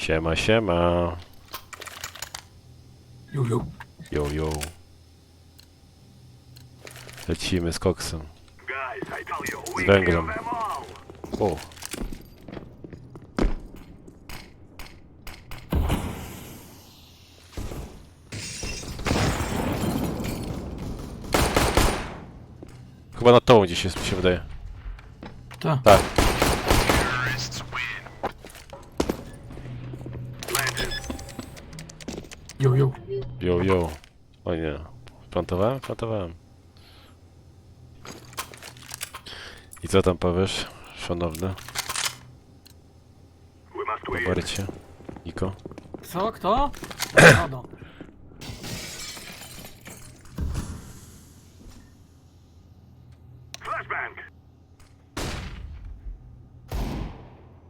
Siema, siema. Ju, ju. Yo, yo. Lecimy z koksem. Z węglem. O. Chyba na tą gdzieś jest, mi się wydaje. To. Tak. Ju, ju. Yo, yo. O nie. Plantowałem? Plantowałem. I co tam powiesz, szanowny? Robercie? Niko? Co? Kto? Rodo.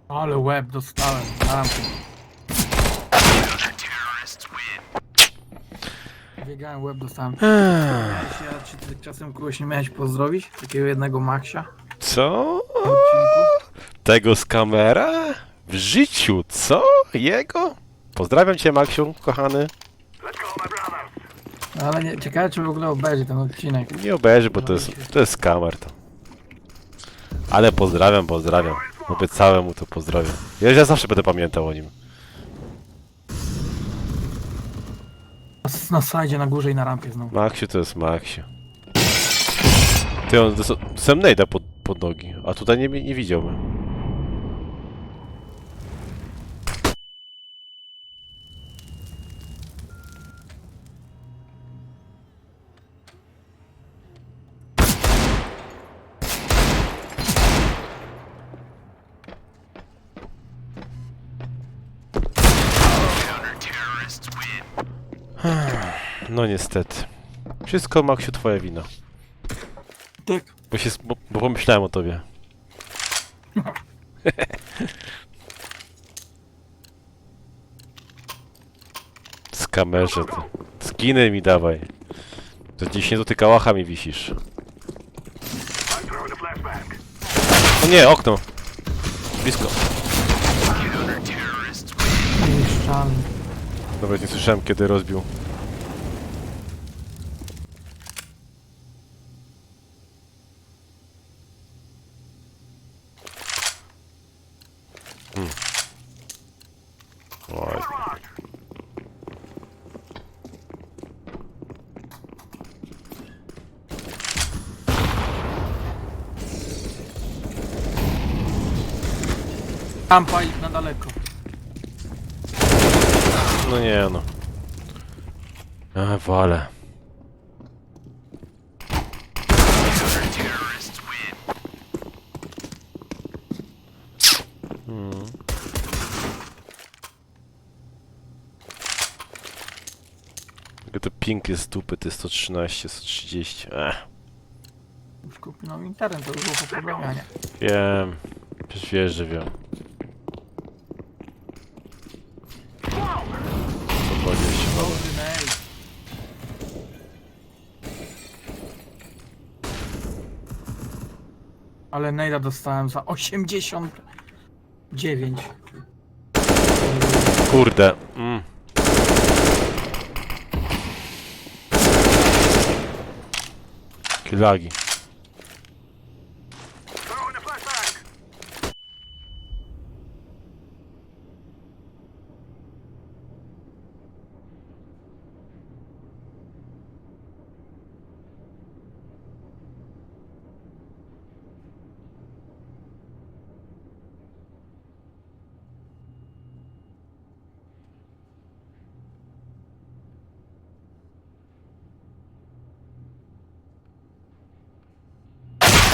Ale łeb dostałem. Mam. Biegałem, łeb dostałem. Miałeś, ja czy ty czasem kogoś nie miałeś pozdrowić? Takiego jednego Maxia Co? w odcinku? Tego z kamera? W życiu, co? Jego? Pozdrawiam cię, Maksiu, kochany. Ale nie, ciekawe czy w ogóle obejrzy ten odcinek. Nie obejrzy, bo to jest, to jest kamer to. Ale pozdrawiam, pozdrawiam. Obiecałem mu to pozdrawiam. Ja, ja zawsze będę pamiętał o nim. Na slajdzie na górze i na rampie znowu. Maksiu to jest Maksiu. Ty, on nade'a pod, pod nogi, a tutaj nie, nie widziałbym. No niestety. Wszystko, Maksiu, twoja wina. Tak. Bo, się, bo, bo pomyślałem o tobie. Z kamerze to. Skiny mi dawaj. To dziś nie dotyka łacha mi wisisz. O nie, okno. Blisko. Niszczalny. Nawet nie słyszałem kiedy rozbił. Hmm. Oj. Na daleko. No nie no. A, wale. Hmm. Jakie to ping jest z dupy, to jest 113, 130. Ech, Już kupił nam internet, to już było po problemie, a nie? wiem. Przecież wiesz, że wiem. Ale Nejda dostałem za 89. Kurde. Mm. Kilagi.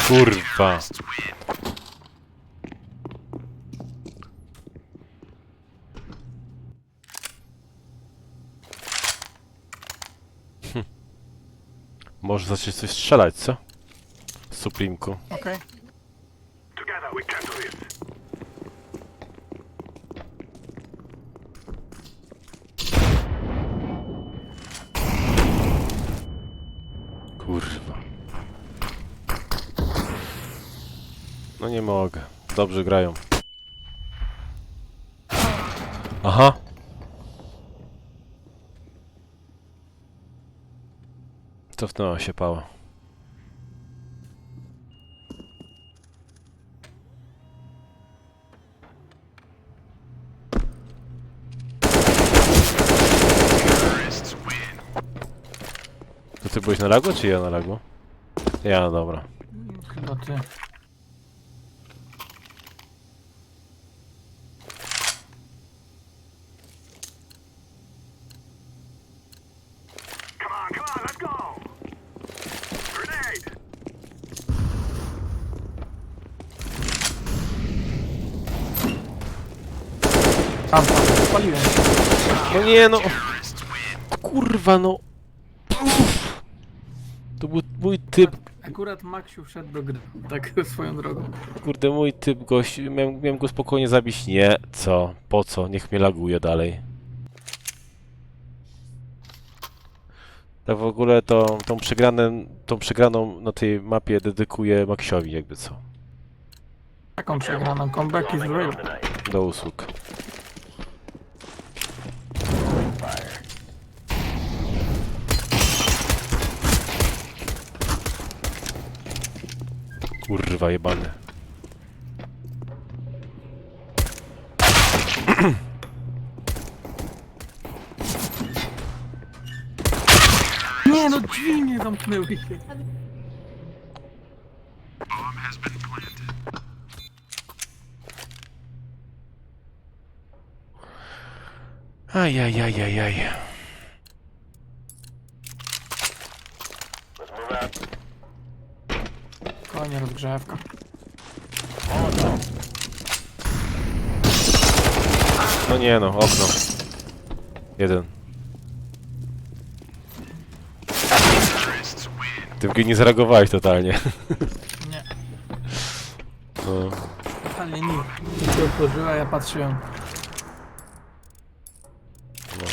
Kurwa. Hm. Może zacząć coś strzelać, co? Suprimku. Okej. Kurwa. No nie mogę. Dobrze grają. Aha. Cofnęła się pała. To ty byłeś na lagu, czy ja na lagu? Ja, dobra. Chyba ty. Tam, tam, spaliłem się. No nie no! Kurwa no! Uff. To był mój typ, Akurat Maksiu wszedł do gry, tak swoją drogą. kurde mój typ gość, miałem, miałem go spokojnie zabić. Nie, co? Po co? Niech mnie laguje dalej. Tak w ogóle to, tą, przegraną, tą przegraną na tej mapie dedykuję Maxiowi jakby co. Taką przegraną, comeback is real. Do usług. Kurwa jebany. Nie no, drzwi nie zamknęły się. Ajajajajaj. Konie rozgrzewka. No nie no, okno. Jeden. Ty w ogóle nie zareagowałeś totalnie. Nie, No. totalnie nic. Nic się otworzyła, ja patrzyłem. No.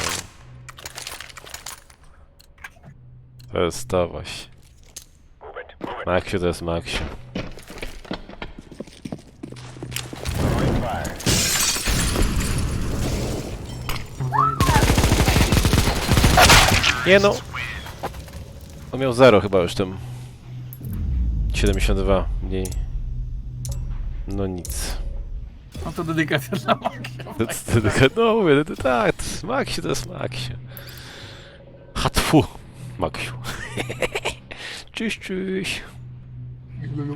To jest właśnie. Maxiu to jest Maxiu. Nie no! On miał 0 chyba już tym. 72 mniej. No nic. No to dedykacja dla Maksia. To- to- to- No mówię, to, to, tak, to jest to jest. Hatfu! Maxiu. Cześć, cześć. Jakby go